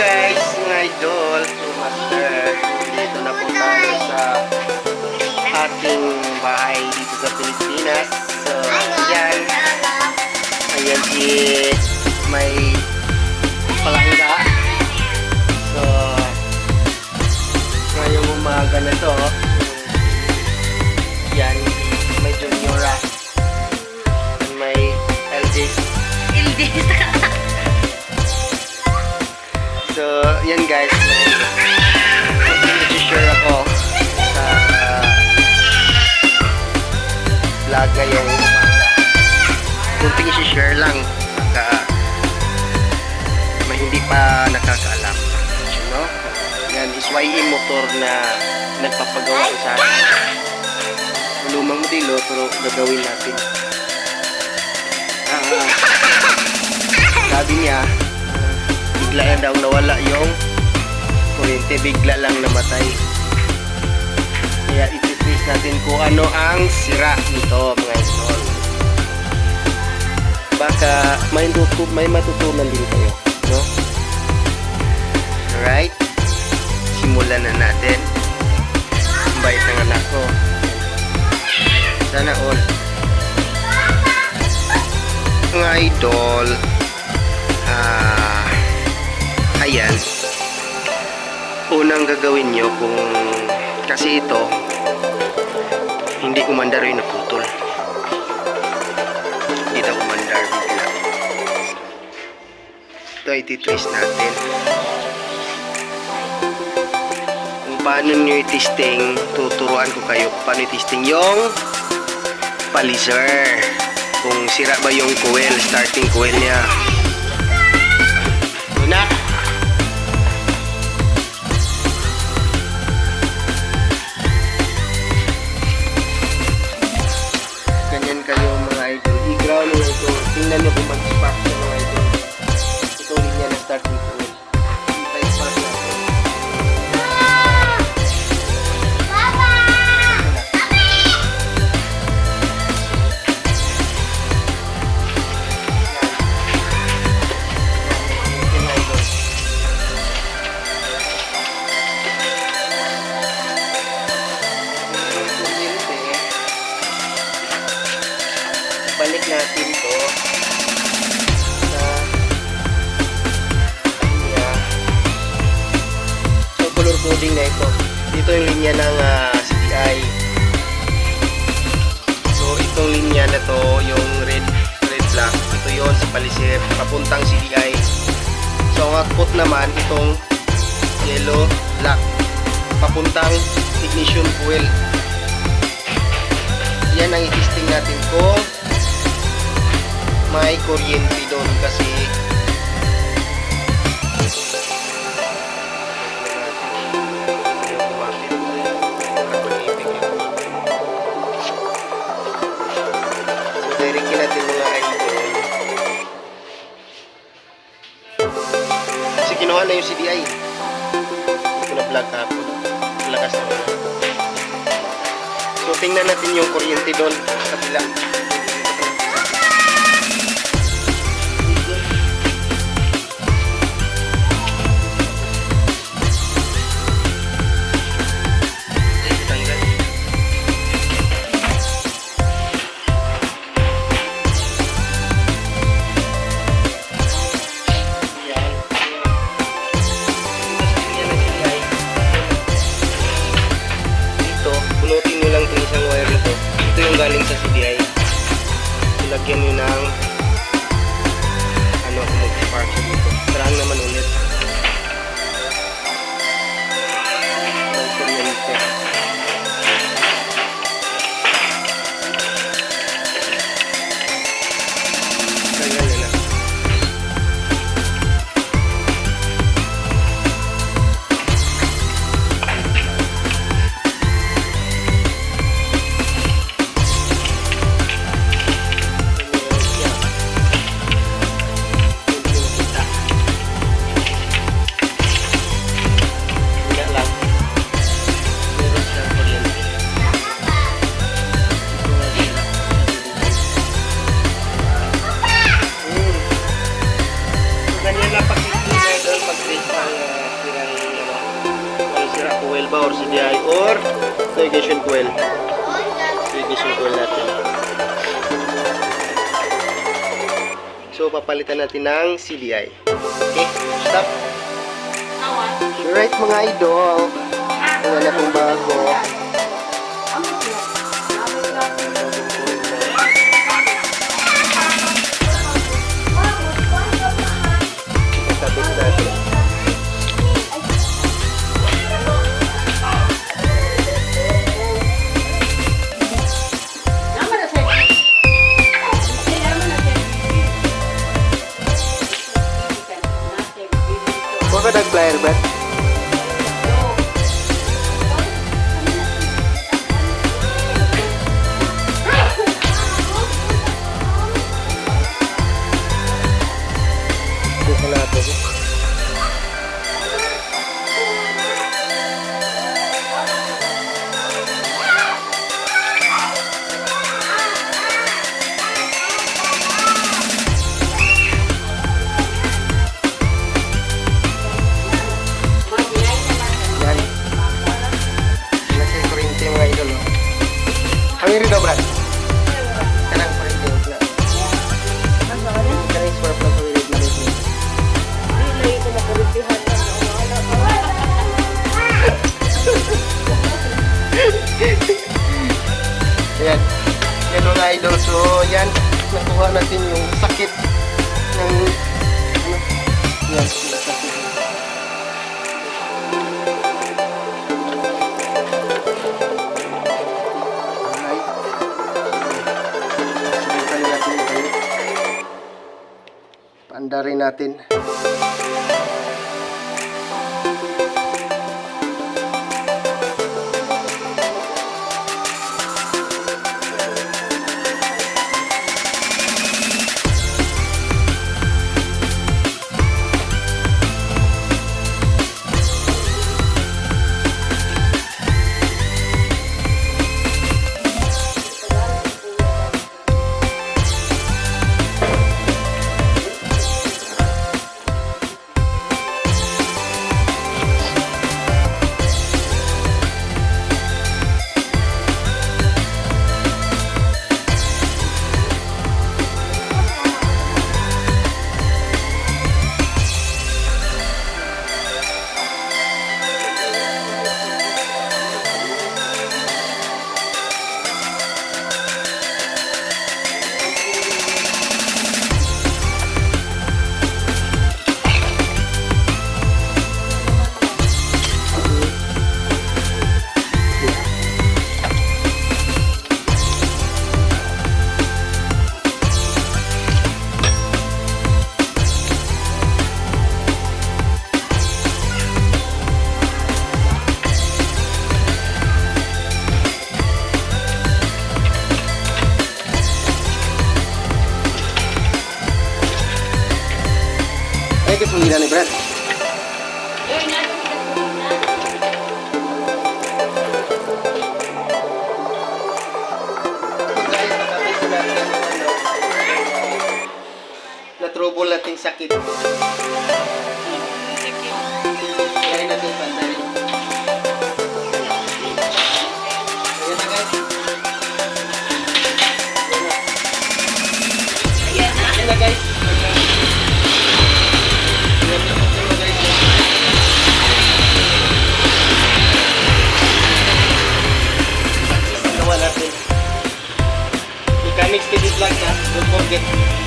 guys, mga idol, master. Dito na po tayo sa ating bahay dito sa Pilipinas. So, ayan. Ayan si may palangga. So, ngayong umaga na to, yan guys. Mag-share ako sa uh, vlog ngayong umaga. Kunting i-share lang baka may hindi pa nakakaalam. You know? Yan, is YE motor na nagpapagawa sa akin. Lumang modelo pero gagawin natin. Ah, sabi niya, bigla yan daw nawala yung kuryente, bigla lang namatay. Kaya ititrace natin kung ano ang sira nito mga idol. Baka may, tutu may matutunan din kayo. No? Alright? Simulan na natin. Ang bait ng anak ko. Sana all. Mga idol, ah, ayan. Unang gagawin nyo kung kasi ito hindi umandar yung naputol. Hindi daw umandar bigla. Ito ititrace natin. Kung paano nyo i-testing tuturuan ko kayo kung paano i-testing yung palizer kung sira ba yung coil starting coil niya. Una natin so color coding na ito. Dito yung linya ng ah, CDI so itong linya na to yung red red black. Ito yon sa palisip papuntang CDI so ang output naman itong yellow black. Papuntang ignition coil yan ang i-testing natin kung may kuryente doon kasi So, directin natin mga idol. Kasi kinuha na yung CDI. Hindi ko na-vlog kahapon. Lakas na. So, tingnan natin yung kuryente doon sa kabila. Galing sa CDI. Ilagyan nyo ng ano kung mag-spark dito. Tarahan naman irrigation coil. Irrigation coil natin. So, papalitan natin ng CDI. Okay, stop. Alright mga idol. Ayan na pong bago. over the glide but. Ang iri daw, Brad. Kanang kurinti. wala. Kanang spark lang sa wirid na rin. Ayan. Yan mga idol. So, yan. Nakuha natin yung sakit ng... Ano? Yan. Paandarin natin. Kasungiran ni Brad. Na-trouble nating sakit. target.